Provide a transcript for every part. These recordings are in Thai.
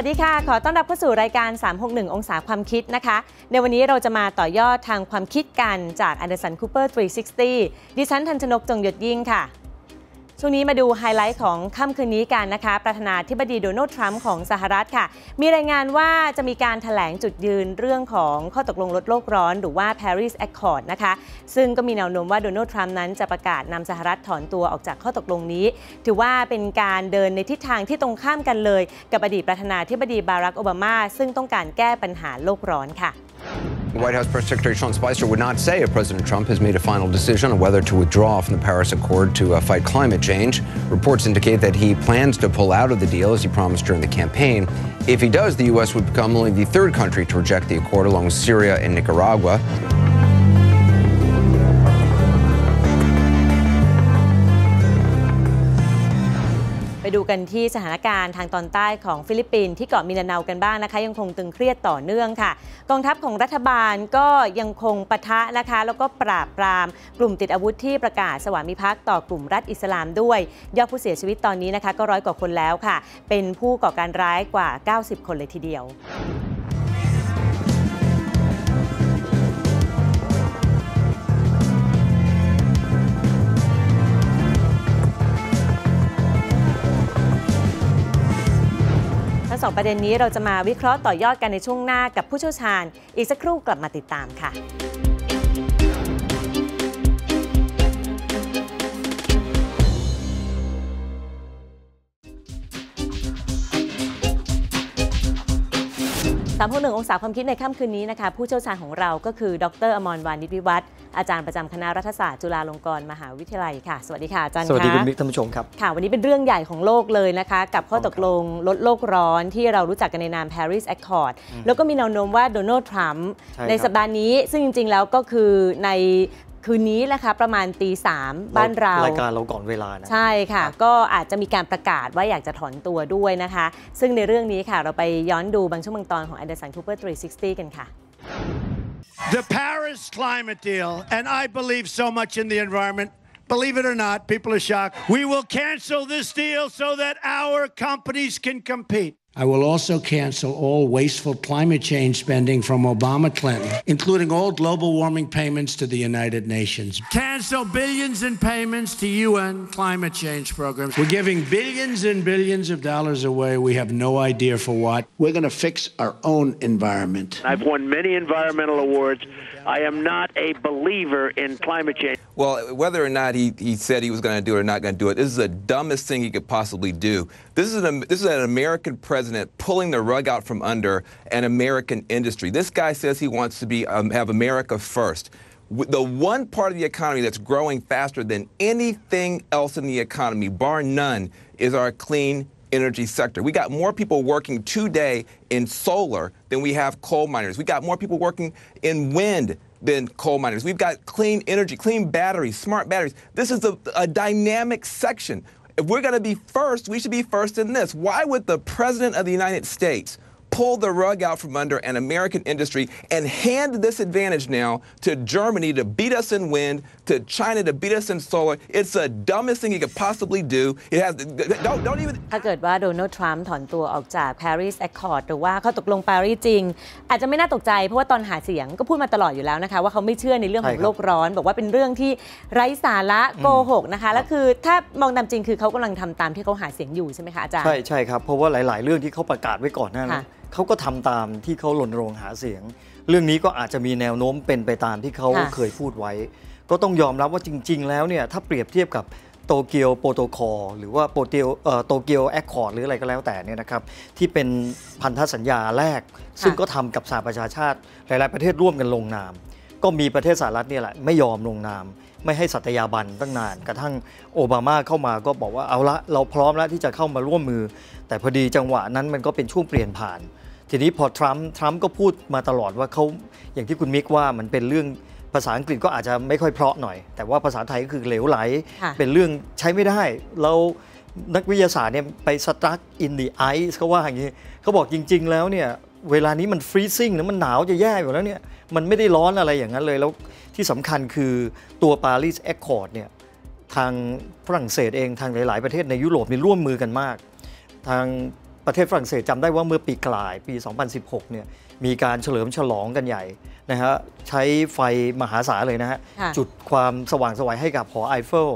สวัสดีค่ะ ขอต้อนรับเข้าสู่รายการ 361 องศาความคิดนะคะ ในวันนี้เราจะมาต่อยอดทางความคิดกันจาก Anderson Cooper 360 ดิฉันทันชนกจงหยดยิ่งค่ะ ช่วงนี้มาดูไฮไลท์ของค่ำคืนนี้กันนะคะ ประธานาธิบดีโดนัลด์ทรัมป์ของสหรัฐค่ะ มีรายงานว่าจะมีการถแถลงจุดยืนเรื่องของข้อตกลงลดโลกร้อนหรือว่า Paris Accord นะคะ ซึ่งก็มีแนวโน้มว่าโดนัลด์ทรัมป์นั้นจะประกาศนำสหรัฐถอนตัวออกจากข้อตกลงนี้ ถือว่าเป็นการเดินในทิศทางที่ตรงข้ามกันเลย กับอดีตประธานาธิบดีบารักโอบามา ซึ่งต้องการแก้ปัญหาโลกร้อนค่ะ White House Press Secretary Sean Spicer would not say if President Trump has made a final decision on whether to withdraw from the Paris Accord to uh, fight climate change. Reports indicate that he plans to pull out of the deal as he promised during the campaign. If he does, the U.S. would become only the third country to reject the accord along with Syria and Nicaragua. ดูกันที่สถานการณ์ทางตอนใต้ของฟิลิปปินส์ที่เกาะมินาเนากันบ้างนะคะ ยังคงตึงเครียดต่อเนื่องค่ะ กองทัพของรัฐบาลก็ยังคงปะทะนะคะ แล้วก็ปราบปราม กลุ่มติดอาวุธที่ประกาศสวามิภักดิ์ต่อกลุ่มรัฐอิสลามด้วย ยอดผู้เสียชีวิตตอนนี้นะคะ ก็ร้อยกว่าคนแล้วค่ะ เป็นผู้ก่อการร้ายกว่า 90 คนเลยทีเดียว องประเด็นนี้เราจะมาวิเคราะห์ต่อยอดกันในช่วงหน้ากับผู้เชี่ยวชาญ อีกสักครู่กลับมาติดตามค่ะ สามพหนึ่งองศาความคิดในค่ำคืนนี้นะคะ ผู้เชี่ยวชาญของเราก็คือ ดรอมรวานิชวิวัฒน์อาจารย์ประจำคณะรัฐศาสตร์จุฬาลงกรณ์มหาวิทยาลัยค่ะ สวัสดีค่ะอาจารย์สวัสดีะคุณมิกท่านผู้ชมครับค่ะวันนี้เป็นเรื่องใหญ่ของโลกเลยนะคะ กับข้อตกลงลดโลกร้อนที่เรารู้จักกันในนาม Paris Accord แล้วก็มีแนวโน้มว่าโดนัลด์ทรัมป์ใช่ครับในสัปดาห์นี้ ซึ่งจริง ๆ แล้วก็คือใน คืนนี้แหละค่ะประมาณตีสามบ้านเรารายการเราก่อนเวลานะใช่ค่ะครับก็อาจจะมีการประกาศว่าอยากจะถอนตัวด้วยนะคะ ซึ่งในเรื่องนี้ค่ะเราไปย้อนดูบางช่วงบางตอนของ Anderson Cooper 360 กันค่ะ The Paris climate deal, and I believe so much in the environment. Believe it or not, people are shocked. We will cancel this deal so that our companies can compete. I will also cancel all wasteful climate change spending from Obama Clinton, including all global warming payments to the United Nations. Cancel billions in payments to UN climate change programs. We're giving billions and billions of dollars away. We have no idea for what. We're going to fix our own environment. I've won many environmental awards. I am not a believer in climate change. Well, whether or not he, he said he was going to do it or not going to do it, this is the dumbest thing he could possibly do. This is an this is an American president pulling the rug out from under an American industry. This guy says he wants to be um, have America first. The one part of the economy that's growing faster than anything else in the economy, bar none, is our clean energy sector. We got more people working today in solar than we have coal miners. We got more people working in wind than coal miners. We've got clean energy, clean batteries, smart batteries. This is a, a dynamic section. If we're going to be first, we should be first in this. Why would the President of the United States pull the rug out from under an American industry and hand this advantage now to Germany to beat us in wind, to China to beat us in solar? It's the dumbest thing he could possibly do. It has don't don't even ถ้าเกิดว่าโดนัลด์ทรัมป์ถอนตัวออกจาก Paris Accord หรือว่าข้อตกลงปารีสจริง อาจจะไม่น่าตกใจเพราะว่าตอนหาเสียงก็พูดมาตลอดอยู่แล้วนะคะ ว่าเขาไม่เชื่อในเรื่องของใช่ครับโลกร้อน บอกว่าเป็นเรื่องที่ไร้สาระโกหกนะคะแล้วคือถ้ามองตามจริงคือเขากำลังทำตามที่เขาหาเสียงอยู่ใช่ไหมคะอาจารย์ใช่ใช่ครับเพราะว่าหลาย ๆ เรื่องที่เขาประกาศไว้ก่อนหน้านั้ค่ะน เขาก็ทำตามที่เขารณรงค์หาเสียง เรื่องนี้ก็อาจจะมีแนวโน้มเป็นไปตามที่เขาค่ะเคยพูดไว้ ก็ต้องยอมรับว่าจริง ๆ แล้วเนี่ยถ้าเปรียบเทียบกับโตเกียวโปรโตคอลหรือว่าโปรเตียวโตเกียวแอคคอร์ดหรืออะไรก็แล้วแต่เนี่ยนะครับที่เป็นพันธสัญญาแรก ซึ่งก็ทำกับสหประชาชาติหลาย ๆ ประเทศร่วมกันลงนาม ก็มีประเทศสหรัฐเนี่ยแหละไม่ยอมลงนาม ไม่ให้สัตยาบันตั้งนาน กระทั่งโอบามาเข้ามาก็บอกว่าเอาละเราพร้อมแล้วที่จะเข้ามาร่วมมือ แต่พอดีจังหวะนั้นมันก็เป็นช่วงเปลี่ยนผ่าน ทีนี้พอทรัมป์ทรัมป์ก็พูดมาตลอดว่าเขาอย่างที่คุณมิกว่ามันเป็นเรื่องภาษาอังกฤษก็อาจจะไม่ค่อยเพราะหน่อย แต่ว่าภาษาไทยก็คือเหลวไหลค่ะเป็นเรื่องใช้ไม่ได้ เรานักวิทยาศาสตร์เนี่ยไปสตั๊กอินดีไอซ์เขาว่าอย่างนี้เขาบอกจริง ๆ แล้วเนี่ยเวลานี้มันฟรีซิ่งนะมันหนาวจะแย่อยู่แล้วเนี่ยมันไม่ได้ร้อนอะไรอย่างนั้นเลยแล้วที่สำคัญคือตัวปารีสแอคคอร์ดเนี่ยทางฝรั่งเศสเองทางหลาย ๆ ประเทศในยุโรปมีร่วมมือกันมาก ทาง ปประเทศฝรั่งเศสจำได้ว่าเมื่อปีกลายปี 2016 เนี่ยมีการเฉลิมฉลองกันใหญ่นะฮะใช้ไฟมหาศาลเลยนะฮะค่ะจุดความสว่างไสวัยให้กับหอไอเฟล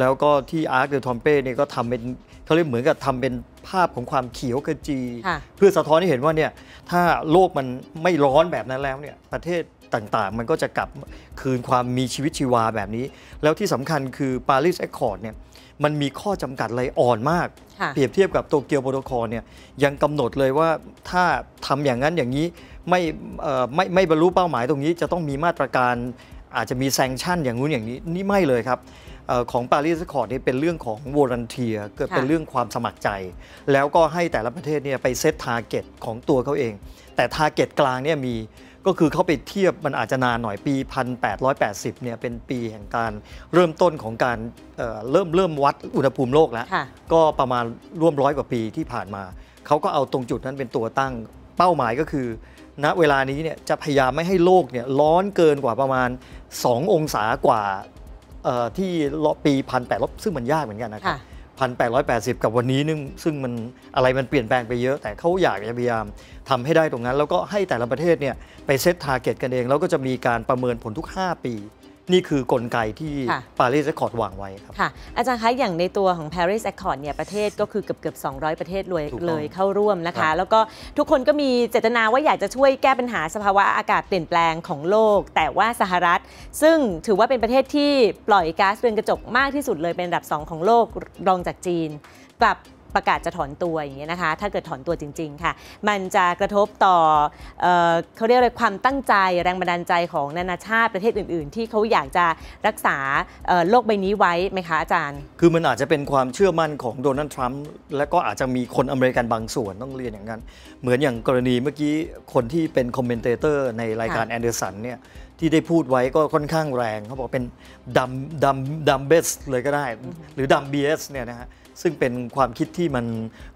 แล้วก็ที่อาร์คเดอทอมเป้เนี่ยก็ทำเป็นเขาเรียกเหมือนกับทำเป็นภาพของความเขียวขจีค่ะเพื่อสะท้อนให้เห็นว่าเนี่ยถ้าโลกมันไม่ร้อนแบบนั้นแล้วเนี่ยประเทศต่างๆ มันก็จะกลับคืนความมีชีวิตชีวาแบบนี้ แล้วที่สำคัญคือปารีสแอคคอร์ดเนี่ย มันมีข้อจำกัดอะไรอ่อนมากค่ะเปรียบเทียบกับโตเกียวโปรโตคอลเนี่ยยังกำหนดเลยว่าถ้าทำอย่างนั้นอย่างนี้ไม่เอ่อไม่ไม่บรรลุเป้าหมายตรงนี้จะต้องมีมาตรการอาจจะมีแซงชั่นอย่างนู้นอย่างนี้นี่ไม่เลยครับเออของปารีสคอร์ดนี่เป็นเรื่องของวอรันเทียเกิดเป็นค่ะเรื่องความสมัครใจ แล้วก็ให้แต่ละประเทศเนี่ยไปเซตทาร์เก็ตของตัวเขาเอง แต่ทาร์เก็ตกลางเนี่ยมี ก็คือเขาไปเทียบมันอาจจะนานหน่อยปี 1880เนี่ยเป็นปีแห่งการเริ่มต้นของการเอ่อเริ่มเริ่มวัดอุณหภูมิโลกแล้วค่ะก็ประมาณร่วมร้อยกว่าปีที่ผ่านมา เขาก็เอาตรงจุดนั้นเป็นตัวตั้งเป้าหมายก็คือ ณเวลานี้เนี่ยจะพยายามไม่ให้โลกเนี่ยร้อนเกินกว่าประมาณ 2 องศากว่าเอ่อที่ปีพันแปดซึ่งมันยากเหมือนกันนะครัค่ะบ พันแปดร้อยแปดสิบกับวันนี้นึงซึ่งมันอะไรมันเปลี่ยนแปลงไปเยอะแต่เขาอยากจะพยายามทำให้ได้ตรงนั้น แล้วก็ให้แต่ละประเทศเนี่ยไปเซตทาร์เก็ตกันเอง แล้วก็จะมีการประเมินผลทุก 5 ปี นี่คือกลไกที่ค่ะปารีสแอคคอร์ดวางไว้ครับค่ะอาจารย์คะอย่างในตัวของ Paris Accord เนี่ยประเทศก็คือเกือบเกือบ200 ประเทศเลยถูกต้องเลยเข้าร่วมนะครัคะบแล้วก็ทุกคนก็มีเจตนาว่าอยากจะช่วยแก้ปัญหาสภาวะอากาศเปลี่ยนแปลงของโลก แต่ว่าสหรัฐ ซึ่งถือว่าเป็นประเทศที่ปล่อยก๊าซเรือนกระจกมากที่สุดเลยเป็นอันดับ 2 ของโลกรองจากจีนกลับ ประกาศจะถอนตัวอย่างเงี้ยนะคะ ถ้าเกิดถอนตัวจริง ๆ ค่ะ มันจะกระทบต่อเออเขาเรียกอะไรความตั้งใจแรงบันดาลใจของนานาชาติประเทศอื่น ๆ ที่เขาอยากจะรักษาเอ่อโลกใบนี้ไว้ไหมคะอาจารย์ คือมันอาจจะเป็นความเชื่อมั่นของโดนัลด์ทรัมป์และก็อาจจะมีคนอเมริกันบางส่วนต้องเรียนอย่างนั้น เหมือนอย่างกรณีเมื่อกี้คนที่เป็นคอมเมนเตเตอร์ในรายการค่ะแอนเดอร์สันเนี่ยที่ได้พูดไว้ก็ค่อนข้างแรงเขาบอกเป็นดัมดัมดัมเบสเลยก็ได้ หรือดัมเบสเนี่ยนะฮะ ซึ่งเป็นความคิดที่มัน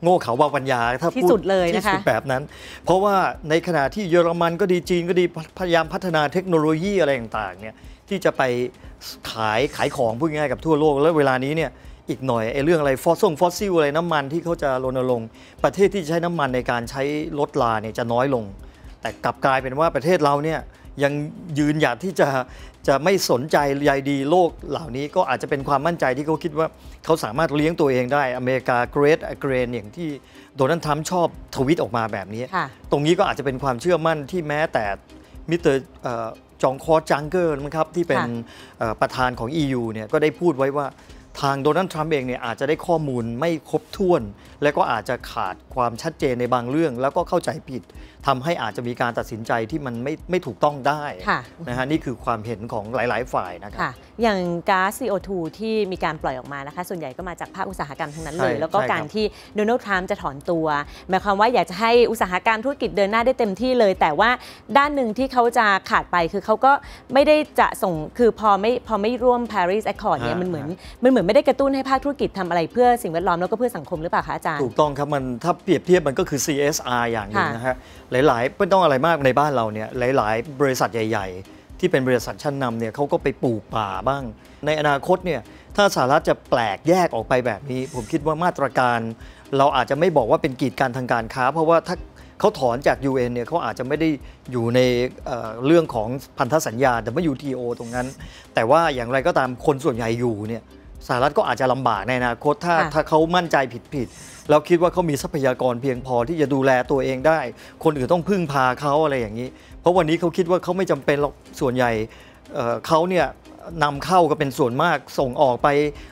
โง่เขลาบาปัญญา ถ้าที่พูดสุดเลยนะคะที่สุดแบบนั้น เพราะว่าในขณะที่เยอรมันก็ดีจีนก็ดีพยายามพัฒนาเทคโนโลยีอะไรต่างๆเนี่ยที่จะไปขายขายของพูดง่ายๆกับทั่วโลก แล้วเวลานี้เนี่ยอีกหน่อยไอ้เรื่องอะไรฟอสซิลฟอสซิลอะไรน้ำมันที่เขาจะรณรงค์ประเทศที่ใช้น้ำมันในการใช้ลดลาเนี่ยจะน้อยลง แต่กลับกลายเป็นว่าประเทศเราเนี่ย ยังยืนหยัดที่จะจะไม่สนใจใยดีโลกเหล่านี้ก็อาจจะเป็นความมั่นใจที่เขาคิดว่าเขาสามารถเลี้ยงตัวเองได้อเมริกา great again อย่างที่โดนัลด์ทรัมป์ชอบทวิตออกมาแบบนี้ค่ะตรงนี้ก็อาจจะเป็นความเชื่อมั่นที่แม้แต่มิสเตอร์เอ่อจองคอร์จังเกอร์นะครับที่เป็นค่ะเอ่อประธานของ EU เนี่ยก็ได้พูดไว้ว่า ทางโดนัลด์ทรัมป์เองเนี่ยอาจจะได้ข้อมูลไม่ครบถ้วน และก็อาจจะขาดความชัดเจนในบางเรื่อง แล้วก็เข้าใจผิดทำให้อาจจะมีการตัดสินใจที่มันไม่ไม่ถูกต้องได้ค่ะนะฮะนี่คือความเห็นของหลาย ๆ ฝ่ายนะครับค่ะอย่างก๊าซ CO2 ที่มีการปล่อยออกมานะคะ ส่วนใหญ่ก็มาจากภาคอุตสาหกรรมทั้งนั้นเลยใช่แล้วก็ใช่ครับการที่โดนัลด์ทรัมป์จะถอนตัวหมายความว่าอยากจะให้อุตสาหกรรมธุรกิจเดินหน้าได้เต็มที่เลย แต่ว่าด้านหนึ่งที่เขาจะขาดไปคือเขาก็ไม่ได้จะส่งคือพอไม่พอไม่ร่วม Paris Accord เนี่ยฮะมันเหมือนฮะมันเหมือนไม่ได้กระตุ้นให้ภาคธุรกิจทำอะไรเพื่อสิ่งแวดล้อมแล้วก็เพื่อสังคมหรือเปล่าคะอาจารย์ ถูกต้องครับมันถ้าเปรียบเทียบมันก็คือ CSR อย่างหนึ่งนะฮะหลายๆไม่ต้องอะไรมากในบ้านเราเนี่ยหลาย ๆ บริษัทใหญ่ ๆ ที่เป็นบริษัทชั้นนำเนี่ยเขาก็ไปปลูกป่าบ้าง ในอนาคตเนี่ยถ้าสหรัฐจะแปลกแยกออกไปแบบนี้ ผมคิดว่ามาตรการ เราอาจจะไม่บอกว่าเป็นกีดการทางการค้า เพราะว่าถ้าเขาถอนจาก UN เนี่ยเขาอาจจะไม่ได้อยู่ในเเรื่องของพันธสัญญา WTO ตรงนั้น แต่ว่าอย่างไรก็ตามคนส่วนใหญ่อยู่เนี่ย สหรัฐก็อาจจะลำบากในอนาคตถ้าค่ะถ้าเขามั่นใจผิดๆแล้วคิดว่าเขามีทรัพยากรเพียงพอที่จะดูแลตัวเองได้ คนอื่นต้องพึ่งพาเขาอะไรอย่างนี้ เพราะวันนี้เขาคิดว่าเขาไม่จำเป็นหรอกส่วนใหญ่เอ่อเขาเนี่ยนำเข้าก็เป็นส่วนมากส่งออกไป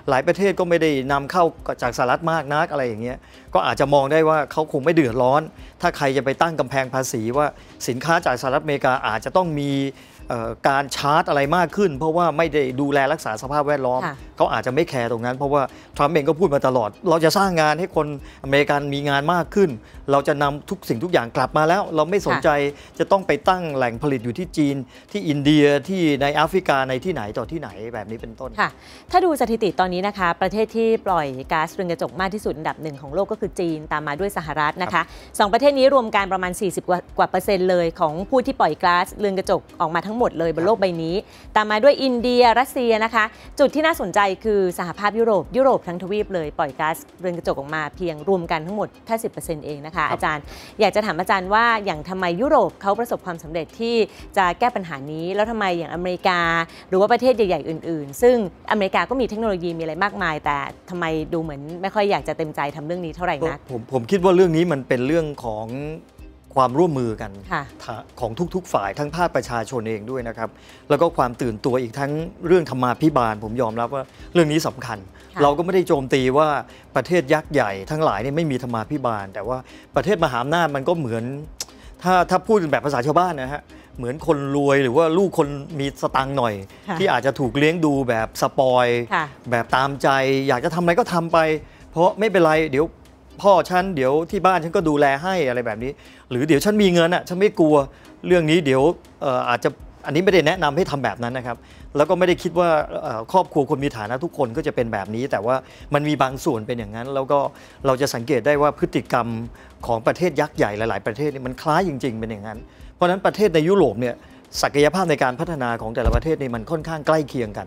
หลายประเทศก็ไม่ได้นำเข้าจากสหรัฐมากนักอะไรอย่างเงี้ยก็อาจจะมองได้ว่าเขาคงไม่เดือดร้อน ถ้าใครจะไปตั้งกำแพงภาษีว่าสินค้าจากสหรัฐอเมริกาอาจจะต้องมีเอ่อการชาร์จอะไรมากขึ้น เพราะว่าไม่ได้ดูแลรักษาสภาพแวดล้อมค่ะเขาอาจจะไม่แคร์ตรงนั้น เพราะว่าทรัมป์เองก็พูดมาตลอด เราจะสร้างงานให้คนอเมริกันมีงานมากขึ้น เราจะนำทุกสิ่งทุกอย่างกลับมาแล้ว เราไม่สนใจจะต้องไปตั้งแหล่งผลิตอยู่ที่จีน ที่อินเดียที่ในแอฟริกาในที่ไหนต่อที่ไหนแบบนี้เป็นต้นค่ะ ถ้าดูสถิติตอนนี้นะคะ ประเทศที่ปล่อยก๊าซเรือนกระจกมากที่สุดอันดับหนึ่งของโลกก็คือคือจีนตามมาด้วยสหรัฐนะคะสองประเทศนี้รวมกันประมาณ 40กว่ากว่าเปอร์เซ็นต์เลยของผู้ที่ปล่อยก๊าซเรือนกระจกออกมาทั้งหมดเลยบนโลกใบนี้ ตามมาด้วยอินเดียรัสเซียนะคะ จุดที่น่าสนใจคือสหภาพยุโรปยุโรปทั้งทวีปเลยปล่อยก๊าซเรือนกระจกออกมาเพียงรวมกันทั้งหมดแค่สิเองนะคะ อาจารย์อยากจะถามอาจารย์ว่าอย่างทำไมยุโรปเขาประสบความสำเร็จที่จะแก้ปัญหานี้ แล้วทำไมอย่างอเมริกา หรือว่าประเทศใหญ่ ๆ อื่น ๆ ซึ่งอเมริกาก็มีเทคโนโลยีมีอะไรมากมาย แต่ทำไมดูเหมือนไม่ค่อยอยากจะเต็มใจทำเรื่องนี้เท่าไหร่นักผมผมคิดว่าเรื่องนี้มันเป็นเรื่องของ ความร่วมมือกันค่ะทะของทุกๆฝ่ายทั้งภาคประชาชนเองด้วยนะครับ แล้วก็ความตื่นตัวอีกทั้งเรื่องธรรมาภิบาล ผมยอมรับว่าเรื่องนี้สำคัญค่ะเราก็ไม่ได้โจมตีว่าประเทศยักษ์ใหญ่ทั้งหลายเนี่ยไม่มีธรรมาภิบาล แต่ว่าประเทศมหาอำนาจมันก็เหมือน ถ้าถ้าพูดแบบภาษาชาวบ้านนะฮะเหมือนคนรวยหรือว่าลูกคนมีสตังค์หน่อยค่ะที่อาจจะถูกเลี้ยงดูแบบสปอยค่ะแบบตามใจ อยากจะทำอะไรก็ทำไป เพราะไม่เป็นไรเดี๋ยว พ่อฉันเดี๋ยวที่บ้านฉันก็ดูแลให้อะไรแบบนี้ หรือเดี๋ยวฉันมีเงินอะฉันไม่กลัวเรื่องนี้เดี๋ยวเอ่ออาจจะอันนี้ไม่ได้แนะนำให้ทำแบบนั้นนะครับ แล้วก็ไม่ได้คิดว่าเอ่อครอบครัวคนมีฐานะทุกคนก็จะเป็นแบบนี้ แต่ว่ามันมีบางส่วนเป็นอย่างนั้น แล้วก็เราจะสังเกตได้ว่าพฤติกรรมของประเทศยักษ์ใหญ่หลาย ๆ ประเทศนี่มันคล้ายจริง ๆ เป็นอย่างนั้น เพราะฉะนั้นประเทศในยุโรปเนี่ยศักยภาพในการพัฒนาของแต่ละประเทศนี่มันค่อนข้างใกล้เคียงกัน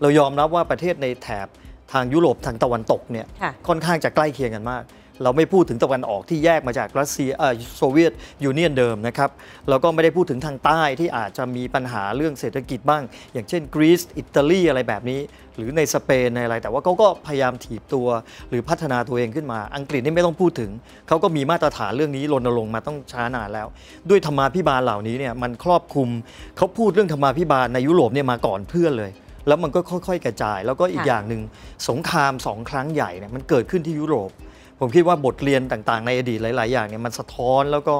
เรายอมรับว่าประเทศในแถบทางยุโรปทางตะวันตกเนี่ยค่ะค่อนข้างจะใกล้เคียงกันมาก เราไม่พูดถึงตะวันออกที่แยกมาจากรัสเซียโซเวียตยูเนียนเดิมนะครับแล้วก็ไม่ได้พูดถึงทางใต้ที่อาจจะมีปัญหาเรื่องเศรษฐกิจบ้าง อย่างเช่นกรีซอิตาลีอะไรแบบนี้ หรือในสเปนในอะไร แต่ว่าเขาก็พยายามถีบตัว หรือพัฒนาตัวเองขึ้นมา อังกฤษนี่ไม่ต้องพูดถึง เขาก็มีมาตรฐานเรื่องนี้รณรงค์มาต้องช้านานแล้ว ด้วยธรรมาภิบาลเหล่านี้เนี่ยมันครอบคลุมเขาพูดเรื่องธรรมาภิบาลในยุโรปเนี่ยมาก่อนเพื่อนเลยแล้วมันก็ค่อย ๆ กระจาย แล้วก็อีกอย่างหนึ่งสงครามสองครั้งใหญ่เนี่ยมันเกิดขึ้นที่ยุโรป ผมคิดว่าบทเรียนต่างๆ ในอดีตหลาย ๆ อย่างเนี่ยมันสะท้อนแล้วก็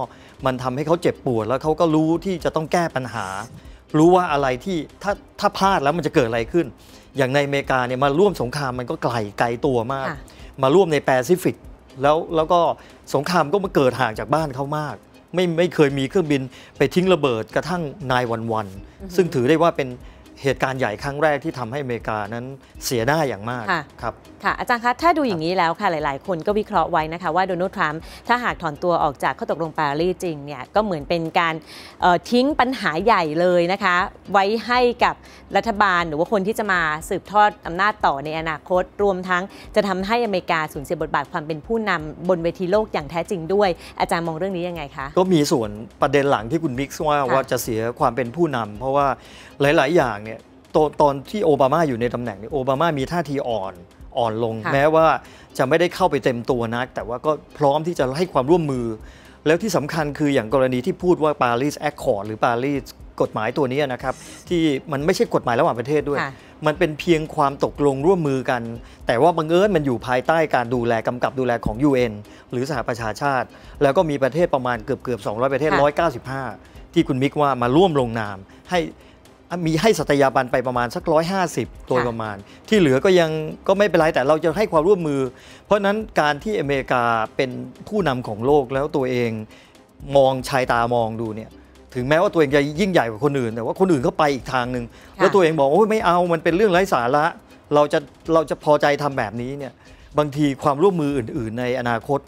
มันทำให้เขาเจ็บปวด แล้วเขาก็รู้ที่จะต้องแก้ปัญหา รู้ว่าอะไรที่ถ้าถ้าพลาดแล้วมันจะเกิดอะไรขึ้น อย่างในอเมริกาเนี่ยมาร่วมสงครามมันก็ไกลไกลตัวมากค่ะมาร่วมในแปซิฟิกแล้วแล้วก็สงครามก็มาเกิดห่างจากบ้านเขามาก ไม่ไม่เคยมีเครื่องบินไปทิ้งระเบิดกระทั่งนายวันวันซึ่งถือได้ว่าเป็น เหตุการณ์ใหญ่ครั้งแรกที่ทำให้อเมริกานั้นเสียหน้าอย่างมากค่ะครับค่ะอาจารย์คะถ้าดูอย่างนี้แล้วค่ะหลาย ๆ คนก็วิเคราะห์ไว้นะคะว่าโดนัลด์ทรัมป์ถ้าหากถอนตัวออกจากข้อตกลงปารีสจริงเนี่ยก็เหมือนเป็นการเอ่อทิ้งปัญหาใหญ่เลยนะคะ ไว้ให้กับรัฐบาลหรือว่าคนที่จะมาสืบทอดอำนาจต่อในอนาคต รวมทั้งจะทำให้อเมริกาสูญเสียบทบาทความเป็นผู้นำบนเวทีโลกอย่างแท้จริงด้วย อาจารย์มองเรื่องนี้ยังไงคะก็มีส่วนประเด็นหลังที่คุณมิกซ์ว่าค่ะว่าจะเสียความเป็นผู้นำเพราะว่าหลาย ๆ อย่างเนี่ย ตอนตอนที่โอบามาอยู่ในตำแหน่งเนี่ยโอบามามีท่าทีอ่อนอ่อนลงค่ะแม้ว่าจะไม่ได้เข้าไปเต็มตัวนัก แต่ว่าก็พร้อมที่จะให้ความร่วมมือ แล้วที่สำคัญคืออย่างกรณีที่พูดว่าปารีสแอคคอร์ดหรือปารีสกฎหมายตัวนี้นะครับ ที่มันไม่ใช่กฎหมายระหว่างประเทศด้วยค่ะมันเป็นเพียงความตกลงร่วมมือกัน แต่ว่าบังเอิญมันอยู่ภายใต้การดูแลกำกับดูแลของ UN หรือสหประชาชาติ แล้วก็มีประเทศประมาณเกือบเกือบ200 ประเทศค่ะ195 ที่คุณมิกว่ามาร่วมลงนามให้ มีให้สัตยาบันไปประมาณสัก 150โดยค่ะประมาณ ที่เหลือก็ยังก็ไม่เป็นไรแต่เราจะให้ความร่วมมือ เพราะฉะนั้นการที่อเมริกาเป็นผู้นำของโลกแล้วตัวเองมองชายตามองดูเนี่ยถึงแม้ว่าตัวเองจะยิ่งใหญ่กว่าคนอื่น แต่ว่าคนอื่นเขาไปอีกทางหนึ่งค่ะแล้วตัวเองบอกโอ้ยไม่เอามันเป็นเรื่องไร้สาระ เราจะเราจะพอใจทำแบบนี้เนี่ยบางทีความร่วมมืออื่น ๆ ในอนาคต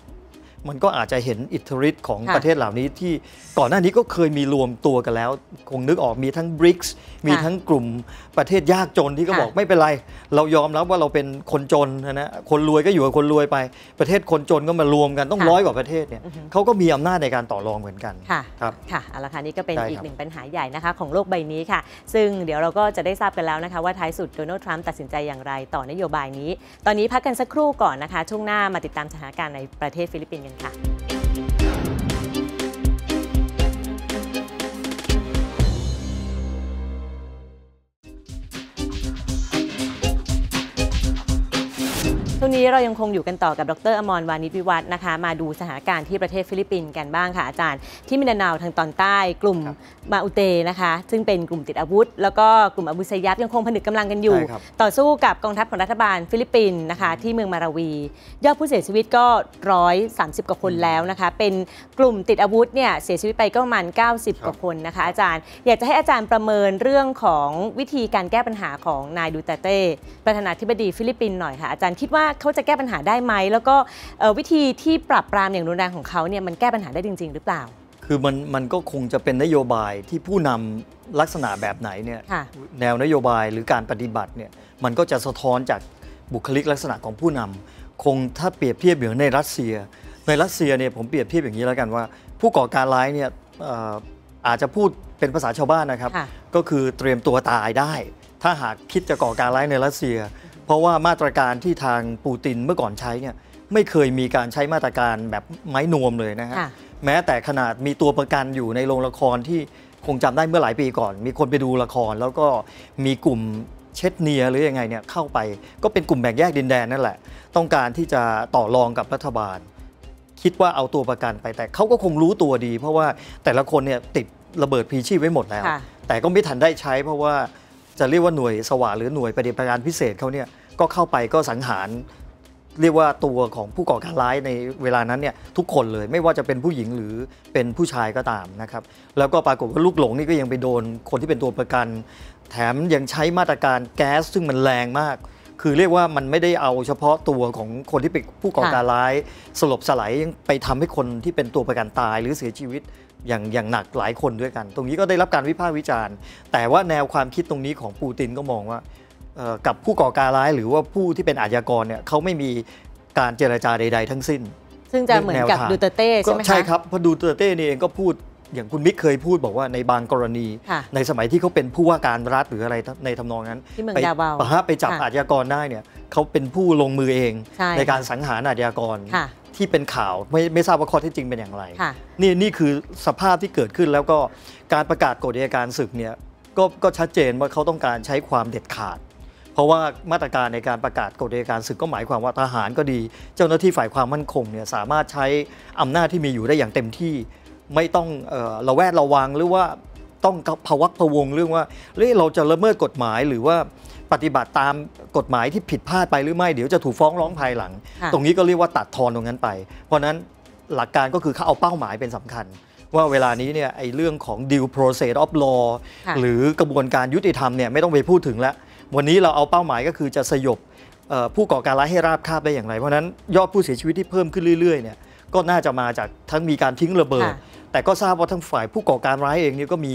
มันก็อาจจะเห็นอิทธิฤทธิ์ของค่ะประเทศเหล่านี้ที่ก่อนหน้านี้ก็เคยมีรวมตัวกันแล้ว คงนึกออกมีทั้ง BRICS มีทั้งกลุ่มประเทศยากจนที่ก็ค่ะบอกไม่เป็นไร เรายอมรับว่าเราเป็นคนจนนะนะคนรวยก็อยู่กับคนรวยไป ประเทศคนจนก็มารวมกันต้องค่ะร้อยกว่าประเทศเนี่ยเขาก็มีอำนาจในการต่อรองเหมือนกันค่ะครับค่ะเอาละค่ะนี่ก็เป็นได้อีกครับหนึ่งปัญหาใหญ่นะคะของโลกใบนี้ค่ะ ซึ่งเดี๋ยวเราก็จะได้ทราบกันแล้วนะคะว่าท้ายสุดโดนัลด์ทรัมป์ตัดสินใจอย่างไรต่อนโยบายนี้ ตอนนี้พักกันสักครู่ก่อนนะคะช่วงหน้ามาติดตามสถานการณ์ในประเทศฟิลิปปินส์กันค่ะ ช่วงนี้เรายังคงอยู่กันต่อกับดรอมรวานิชวิวัฒน์นะคะ มาดูสถานการณ์ที่ประเทศฟิลิปปินส์กันบ้างค่ะอาจารย์ ที่มินดาเนาวทางตอนใต้กลุ่มมาอุเตนะคะ ซึ่งเป็นกลุ่มติดอาวุธ แล้วก็กลุ่มอบูซายับยังคงผนึกกำลังกันอยู่ใช่ครับต่อสู้กับกองทัพของรัฐบาลฟิลิปปินส์นะคะ ที่เมืองมาราวี ยอดผู้เสียชีวิตก็130กว่าคนแล้วนะคะ เป็นกลุ่มติดอาวุธเนี่ยเสียชีวิตไปก็ประมาณ 90 กว่าคนนะคะ อาจารย์อยากจะให้อาจารย์ประเมินเรื่องของวิธีการแก้ปัญหาของนายดูเตเต้ประธานาธิบดีฟิลิปปินส์หน่อยค่ะอาจารย์คิดว่าเขาจะแก้ปัญหาได้ไหม แล้วก็เอ่อวิธีที่ปรับปรามอย่างรุนแรงของเขาเนี่ยมันแก้ปัญหาได้จริง ๆ หรือเปล่า คือมันมันก็คงจะเป็นนโยบายที่ผู้นำลักษณะแบบไหนเนี่ยค่ะแนวนโยบายหรือการปฏิบัติเนี่ยมันก็จะสะท้อนจากบุคลิกลักษณะของผู้นำคงถ้าเปรียบเทียบอย่างในรัสเซีย ในรัสเซียเนี่ยผมเปรียบเทียบอย่างนี้แล้วกันว่า ผู้ก่อการร้ายเนี่ยเอ่ออาจจะพูดเป็นภาษาชาวบ้านนะครับค่ะก็คือเตรียมตัวตายได้ ถ้าหากคิดจะก่อการร้ายในรัสเซียเพ ราะว่ามาตรการที่ทางปูตินเมื่อก่อนใช้เนี่ยไม่เคยมีการใช้มาตรการแบบไม้นวมเลยนะฮะค่ะแม้แต่ขนาดมีตัวประกันอยู่ในโรงละครที่คงจำได้เมื่อหลายปีก่อน มีคนไปดูละคร แล้วก็มีกลุ่มเช็ดเนียหรือยังไงเนี่ยเข้าไป ก็เป็นกลุ่มแบ่งแยกดินแดนนั่นแหละ ต้องการที่จะต่อรองกับรัฐบาล คิดว่าเอาตัวประกันไปแต่เขาก็คงรู้ตัวดี เพราะว่าแต่ละคนเนี่ยติดระเบิดพลีชีพไว้หมดแล้วค่ะแต่ก็ไม่ทันได้ใช้เพราะว่าจะเรียกว่าหน่วยสวาหรือหน่วยปฏิบัติการพิเศษเขาเนี่ย ก็เข้าไปก็สังหารเรียกว่าตัวของผู้ก่อการร้ายในเวลานั้นเนี่ยทุกคนเลยไม่ว่าจะเป็นผู้หญิงหรือเป็นผู้ชายก็ตามนะครับแล้วก็ปรากฏว่าลูกหลงนี่ก็ยังไปโดนคนที่เป็นตัวประกัน แถมยังใช้มาตรการแก๊สซึ่งมันแรงมาก คือเรียกว่ามันไม่ได้เอาเฉพาะตัวของคนที่เป็นผู้ก่อการร้าย สลบสลายยังไปทำให้คนที่เป็นตัวประกันตายหรือเสียชีวิตอย่างอย่างหนักหลายคนด้วยกัน ตรงนี้ก็ได้รับการวิพากษ์วิจารณ์ แต่ว่าแนวความคิดตรงนี้ของปูตินก็มองว่า กับผู้ก่อการร้ายหรือว่าผู้ที่เป็นอาชญากรเนี่ยเขาไม่มีการเจรจาใด ๆ ทั้งสิ้น ซึ่งจะเหมือนกับแนวทางดูเตอร์เต้ใช่ไหมก็คะใช่ครับเพราะดูเตอร์เต้นี่เองก็พูดอย่างคุณมิกเคยพูดบอกว่าในบางกรณีค่ะในสมัยที่เขาเป็นผู้ว่าการรัฐหรืออะไรในทำนองนั้นที่เมืองไปดาวาวปะฮะไปจับค่ะอาชญากรได้เนี่ยเขาเป็นผู้ลงมือเองใช่การสังหารอาชญากรค่ะที่เป็นข่าวไม่ไม่ทราบว่าข้อเท็จจริงเป็นอย่างไรค่ะนี่นี่คือสภาพที่เกิดขึ้นแล้วก็การประกาศกฎอัยการศึกเนี่ยก็ก็ชัดเจนว่าเขาต้องการใช้ความเด็ดขาด เพราะว่ามาตรการในการประกาศกฎอัยการศึกก็หมายความว่าทหารก็ดี เจ้าหน้าที่ฝ่ายความมั่นคงเนี่ยสามารถใช้อำนาจที่มีอยู่ได้อย่างเต็มที่ ไม่ต้องเอ่อระแวดระวังหรือว่าต้องภวักพะวงเรื่องว่าเฮ้ยเราจะละเมิดกฎหมายหรือว่าปฏิบัติตามกฎหมายที่ผิดพลาดไปหรือไม่เดี๋ยวจะถูกฟ้องร้องภายหลังค่ะตรงนี้ก็เรียกว่าตัดทอนตรงนั้นไป เพราะฉะนั้นหลักการก็คือเขาเอาเป้าหมายเป็นสำคัญ ว่าเวลานี้เนี่ยไอ้เรื่องของ due process of law ค่ะหรือกระบวนการยุติธรรมเนี่ยไม่ต้องไปพูดถึงแล้ว วันนี้เราเอาเป้าหมายก็คือจะสยบเอ่อผู้ก่อการร้ายให้ราบคาบได้อย่างไร เพราะฉะนั้นยอดผู้เสียชีวิตที่เพิ่มขึ้นเรื่อยๆเนี่ยก็น่าจะมาจากทั้งมีการทิ้งระเบิดค่ะแต่ก็ทราบว่าทั้งฝ่ายผู้ก่อการร้ายเองเนี่ยก็มี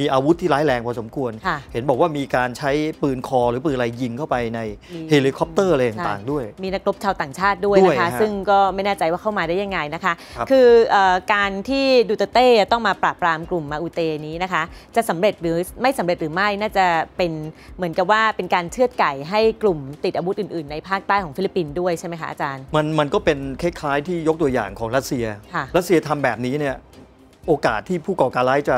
มีอาวุธที่ร้ายแรงพอสมควรค่ะเห็นบอกว่ามีการใช้ปืนคอหรือปืนอะไรยิงเข้าไปในมีเฮลิคอปเตอร์อะไรต่างๆด้วย มีนักรบชาวต่างชาติด้วยด้วยนะคะฮะซึ่งก็ไม่แน่ใจว่าเข้ามาได้ยังไงนะคะครับอเออการที่ดูเตอร์เต้ต้องมาปราบปรามกลุ่มมาอุเตนี้นะคะ จะสำเร็จหรือไม่สำเร็จหรือไม่น่าจะเป็นเหมือนกับว่าเป็นการเชือดไก่ให้กลุ่มติดอาวุธอื่น ๆ ในภาคใต้ของฟิลิปปินส์ด้วยใช่ไหมคะอาจารย์ มันมันก็เป็นคล้ายๆที่ยกตัวอย่างของรัสเซียค่ะรัสเซียทำแบบนี้เนี่ย โอกาสที่ผู้ก่อการร้ายจะ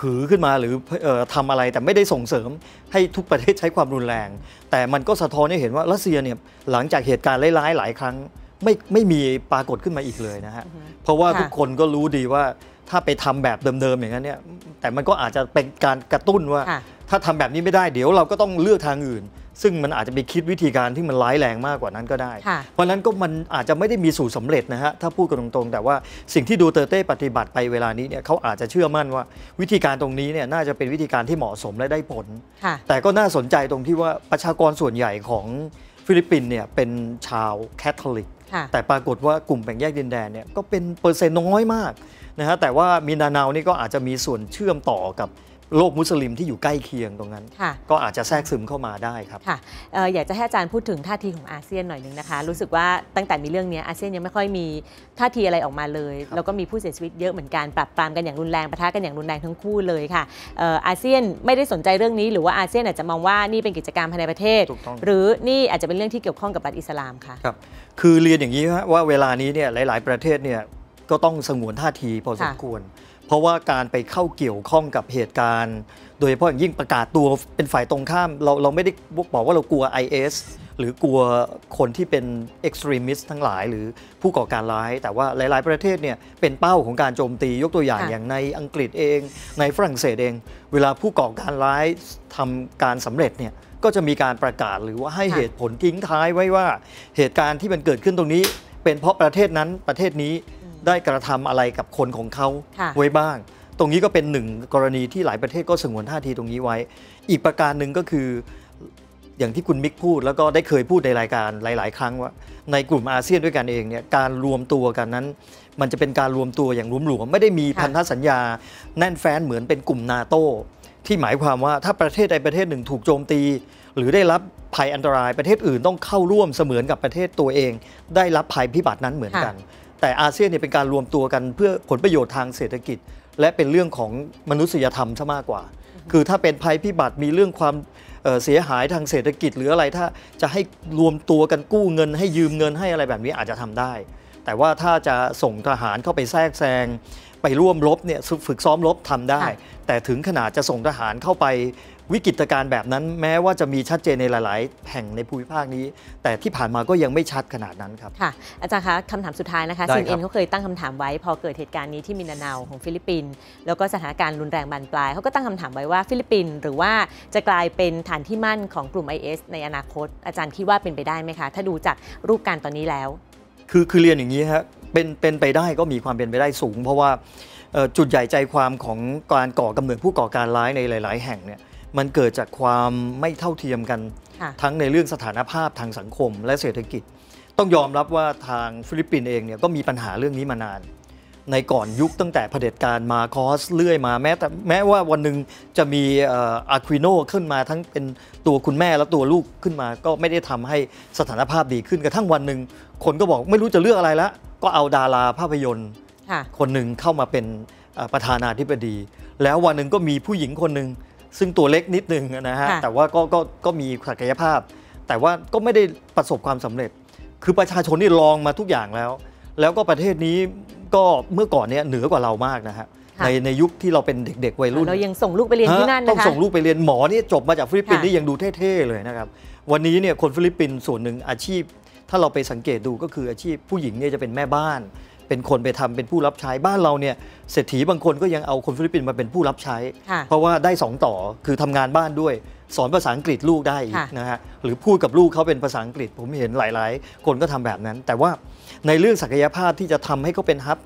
หือขึ้นมาหรือเอ่อทำอะไรแต่ไม่ได้ส่งเสริมให้ทุกประเทศใช้ความรุนแรง แต่มันก็สะท้อนให้เห็นว่ารัสเซียเนี่ยหลังจากเหตุการณ์ร้ายๆหลายครั้งไม่ไม่มีปรากฏขึ้นมาอีกเลยนะฮะเพราะว่าค่ะทุกคนก็รู้ดีว่าถ้าไปทำแบบเดิมๆอย่างนั้นเนี่ยแต่มันก็อาจจะเป็นการกระตุ้นว่าค่ะถ้าทำแบบนี้ไม่ได้เดี๋ยวเราก็ต้องเลือกทางอื่น ซึ่งมันอาจจะไปคิดวิธีการที่มันร้ายแรงมากกว่านั้นก็ได้ค่ะเพราะฉะนั้นก็มันอาจจะไม่ได้มีสูตรสำเร็จนะฮะถ้าพูดกันตรงๆ แต่ว่าสิ่งที่ดูเตอร์เต้ปฏิบัติไปเวลานี้เนี่ยเขาอาจจะเชื่อมั่นว่าวิธีการตรงนี้เนี่ยน่าจะเป็นวิธีการที่เหมาะสมและได้ผลค่ะแต่ก็น่าสนใจตรงที่ว่าประชากรส่วนใหญ่ของฟิลิปปินส์เนี่ยเป็นชาวแคทอลิกค่ะแต่ปรากฏว่ากลุ่มแบ่งแยกดินแดนเนี่ยก็เป็นเปอร์เซ็นต์น้อยมากนะฮะแต่ว่ามินดาเนาวนี่ก็อาจจะมีส่วนเชื่อมต่อกับ โลกมุสลิมที่อยู่ใกล้เคียงตรงนั้นค่ะก็อาจจะแทรกซึมเข้ามาได้ครับค่ะเอ่ออยากจะให้อาจารย์พูดถึงท่าทีของอาเซียนหน่อยหนึงนะคะ รู้สึกว่าตั้งแต่มีเรื่องนี้อาเซียนยังไม่ค่อยมีท่าทีอะไรออกมาเลย แล้วก็มีผู้เสียชีวิตเยอะเหมือนกันปรับปรามกันอย่างรุนแรงปะทะกันอย่างรุนแรงทั้งคู่เลยค่ะเอ่ออาเซียนไม่ได้สนใจเรื่องนี้ หรือว่าอาเซียนอาจจะมองว่านี่เป็นกิจกรรมภายในประเทศถูกต้องหรือนี่อาจจะเป็นเรื่องที่เกี่ยวข้องกับรัฐอิสลามค่ะครับคือเรียนอย่างนี้ฮะว่าเวลานี้เนี่ยหลาย ๆ ประเทศเนี่ยก็ต้องสงวนท่าทีพอสมค่ะควร เพราะว่าการไปเข้าเกี่ยวข้องกับเหตุการณ์ โดยเฉพาะอย่างยิ่งประกาศตัวเป็นฝ่ายตรงข้าม เราเราไม่ได้บอกว่าเรากลัว IS หรือกลัวคนที่เป็น extremist ทั้งหลาย หรือผู้ก่อการร้าย แต่ว่าหลาย ๆ ประเทศเนี่ยเป็นเป้าของการโจมตียกตัวอย่างค่ะอย่างในอังกฤษเอง ในฝรั่งเศสเอง เวลาผู้ก่อการร้ายทำการสำเร็จเนี่ยก็จะมีการประกาศหรือว่าให้ค่ะเหตุผลทิ้งท้ายไว้ว่า เหตุการณ์ที่มันเกิดขึ้นตรงนี้ เป็นเพราะประเทศนั้นประเทศนี้ ได้กระทำอะไรกับคนของเขาค่ะไว้บ้าง ตรงนี้ก็เป็นหนึ่งกรณีที่หลายประเทศก็สงวนท่าทีตรงนี้ไว้ อีกประการหนึ่งก็คือ อย่างที่คุณมิกพูดแล้วก็ได้เคยพูดในรายการหลาย ๆ ครั้งว่า ในกลุ่มอาเซียนด้วยกันเองเนี่ยการรวมตัวกันนั้น มันจะเป็นการรวมตัวอย่างหลวมๆไม่ได้มีค่ะพันธสัญญา แน่นแฟ้นเหมือนเป็นกลุ่มนาโตที่หมายความว่าถ้าประเทศใดประเทศหนึ่งถูกโจมตี หรือได้รับภัยอันตรายประเทศอื่นต้องเข้าร่วมเสมือนกับประเทศตัวเอง ได้รับภัยพิบัตินั้นเหมือนกัน แต่อาเซียนเนี่ยเป็นการรวมตัวกันเพื่อผลประโยชน์ทางเศรษฐกิจ และเป็นเรื่องของมนุษยธรรมซะมากกว่า คือถ้าเป็นภัยพิบัติมีเรื่องความเอ่อเสียหายทางเศรษฐกิจหรืออะไรถ้าจะให้รวมตัวกันกู้เงิน ให้ยืมเงินให้อะไรแบบนี้อาจจะทำได้ แต่ว่าถ้าจะส่งทหารเข้าไปแทรกแซงไปร่วมรบเนี่ยฝึกซ้อมรบทำได้ค่ะแต่ถึงขนาดจะส่งทหารเข้าไป วิกฤตการณ์แบบนั้น แม้ว่าจะมีชัดเจนในหลาย ๆ แห่งในภูมิภาคนี้ แต่ที่ผ่านมาก็ยังไม่ชัดขนาดนั้นครับค่ะอาจารย์คะคำถามสุดท้ายนะคะได้ซีครับเอ็นเขาเคยตั้งคำถามไว้พอเกิดเหตุการณ์นี้ที่มินาเนาของฟิลิปปินส์แล้วก็สถานการณ์รุนแรงบานปลายเขาก็ตั้งคำถามไว้ว่าฟิลิปปินส์หรือว่าจะกลายเป็นฐานที่มั่นของกลุ่ม IS ในอนาคต อาจารย์คิดว่าเป็นไปได้ไหมคะ ถ้าดูจากรูปการณ์ตอนนี้แล้ว คือคือเรียนอย่างนี้ฮะเป็นเป็นไปได้ก็มีความเป็นไปได้สูง เพราะว่าเอ่อจุดใหญ่ใจความของการก่อกำเนิดผู้ก่อการร้ายในหลาย ๆ แห่งเนี่ย มันเกิดจากความไม่เท่าเทียมกันค่ะทั้งในเรื่องสถานภาพทางสังคมและเศรษฐกิจ ต้องยอมรับว่าทางฟิลิปปินส์เองเนี่ยก็มีปัญหาเรื่องนี้มานาน ในก่อนยุคตั้งแต่เผด็จการมาคอสเลื่อยมาแม้แต่แม้ว่าวันหนึ่งจะมีอาควิโนขึ้นมาทั้งเป็นตัวคุณแม่และตัวลูกขึ้นมา ก็ไม่ได้ทำให้สถานภาพดีขึ้นกระทั่งวันหนึ่งคนก็บอกไม่รู้จะเลือกอะไรละก็เอาดาราภาพยนตร์ค่ะคนหนึ่งเข้ามาเป็นเอ่อประธานาธิบดี แล้ววันหนึ่งก็มีผู้หญิงคนหนึ่ง ซึ่งตัวเล็กนิดนึงนะฮะค่ะแต่ว่าก็ก็ก็มีศักยภาพ แต่ว่าก็ไม่ได้ประสบความสำเร็จ คือประชาชนนี่ลองมาทุกอย่างแล้ว แล้วก็ประเทศนี้ก็เมื่อก่อนเนี่ยเหนือกว่าเรามากนะฮะค่ะในในยุคที่เราเป็นเด็กๆวัยรุ่นเรายังส่งลูกไปเรียนที่นั่นฮะต้อนะงคะส่งลูกไปเรียนหมอนี่จบมาจากฟิลิปปินส์ค่ะนี่ยังดูเท่ๆเลยนะครับวันนี้เนี่ยคนฟิลิปปินส์ส่วนหนึ่งอาชีพ ถ้าเราไปสังเกตดูก็คืออาชีพผู้หญิงเนี่ยจะเป็นแม่บ้าน เป็นคนไปทำเป็นผู้รับใช้บ้านเราเนี่ยเศรษฐีบางคนก็ยังเอาคนฟิลิปปินส์มาเป็นผู้รับใช้ค่ะเพราะว่าได้สองต่อคือทำงานบ้านด้วย สอนภาษาอังกฤษลูกได้อีกค่ะนะฮะหรือพูดกับลูกเขาเป็นภาษาอังกฤษ ผมเห็นหลาย ๆ คนก็ทำแบบนั้น แต่ว่าในเรื่องศักยภาพที่จะทำให้เขาเป็นฮับ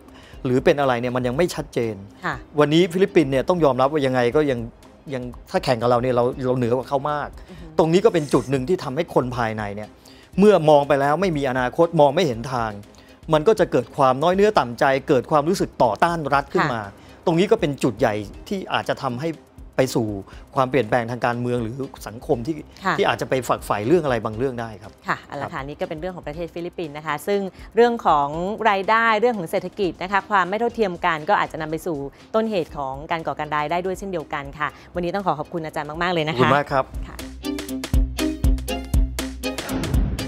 หรือเป็นอะไรเนี่ยมันยังไม่ชัดเจนค่ะวันนี้ฟิลิปปินส์เนี่ยต้องยอมรับว่ายังไงก็ยังยังถ้าแข่งกับเราเนี่ยเราเราเหนือกว่าเขามาก ตรงนี้ก็เป็นจุดหนึ่งที่ทำให้คนภายในเนี่ยเมื่อมองไปแล้วไม่มีอนาคตมองไม่เห็นทาง มันก็จะเกิดความน้อยเนื้อต่ำใจ เกิดความรู้สึกต่อต้านรัฐขึ้นมา ตรงนี้ก็เป็นจุดใหญ่ที่อาจจะทำให้ไปสู่ความเปลี่ยนแปลงทางการเมืองหรือสังคมที่ค่ะที่อาจจะไปฝักใฝ่เรื่องอะไรบางเรื่องได้ครับ ค่ะเอาละค่ะนี่ก็เป็นเรื่องของประเทศฟิลิปปินส์นะคะ ซึ่งเรื่องของรายได้เรื่องของเศรษฐกิจนะคะ ความไม่เท่าเทียมกันก็อาจจะนำไปสู่ต้นเหตุของการก่อการร้ายได้ด้วยเช่นเดียวกันค่ะ วันนี้ต้องขอขอบคุณอาจารย์มาก ๆ เลยขนะอบคุณคะมากครับ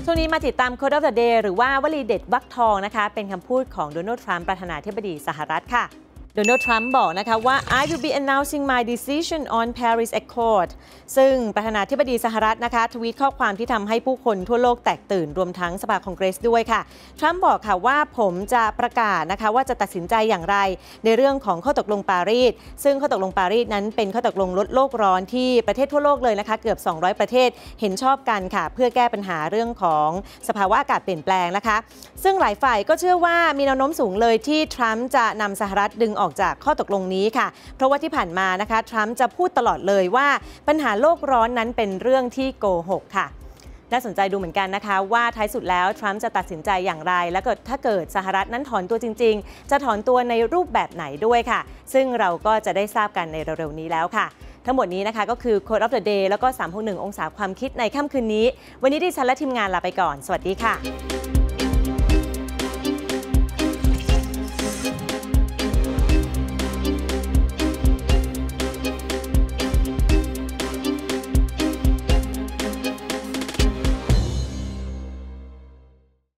ช่วงนี้มาติดตาม Code of the Day หรือว่าวลีเด็ดวักทองนะคะ เป็นคำพูดของโดนัลด์ทรัมป์ประธานาธิบดีสหรัฐค่ะ โดนัลด์ทรัมป์บอกนะคะว่า I will be announcing my decision on Paris Accord ซึ่งประธานาธิบดีสหรัฐนะคะ ทวีตข้อความที่ทำให้ผู้คนทั่วโลกแตกตื่นรวมทั้งสภาคองเกรสด้วยค่ะ ทรัมป์บอกค่ะว่าผมจะประกาศนะคะว่าจะตัดสินใจอย่างไร ในเรื่องของข้อตกลงปารีส ซึ่งข้อตกลงปารีสนั้นเป็นข้อตกลงลดโลกร้อนที่ประเทศทั่วโลกเลยนะคะ เกือบ 200 ประเทศเห็นชอบกันค่ะ เพื่อแก้ปัญหาเรื่องของสภาวะอากาศเปลี่ยนแปลงนะคะ ซึ่งหลายฝ่ายก็เชื่อว่ามีแนวโน้มสูงเลยที่ทรัมป์จะนำสหรัฐดึงออกจากข้อตกลงนี้ค่ะ เพราะว่าที่ผ่านมานะคะทรัมป์จะพูดตลอดเลยว่าปัญหาโลกร้อนนั้นเป็นเรื่องที่โกหกค่ะน่าสนใจดูเหมือนกันนะคะ ว่าท้ายสุดแล้วทรัมป์จะตัดสินใจอย่างไร และก็ถ้าเกิดสหรัฐนั้นถอนตัวจริง ๆ จะถอนตัวในรูปแบบไหนด้วยค่ะ ซึ่งเราก็จะได้ทราบกันในเร็วๆนี้แล้วค่ะ ทั้งหมดนี้นะคะก็คือ Code of the Day แล้วก็ 361 องศาความคิดในค่ำคืนนี้ วันนี้ดิฉันและทีมงานลาไปก่อน สวัสดีค่ะ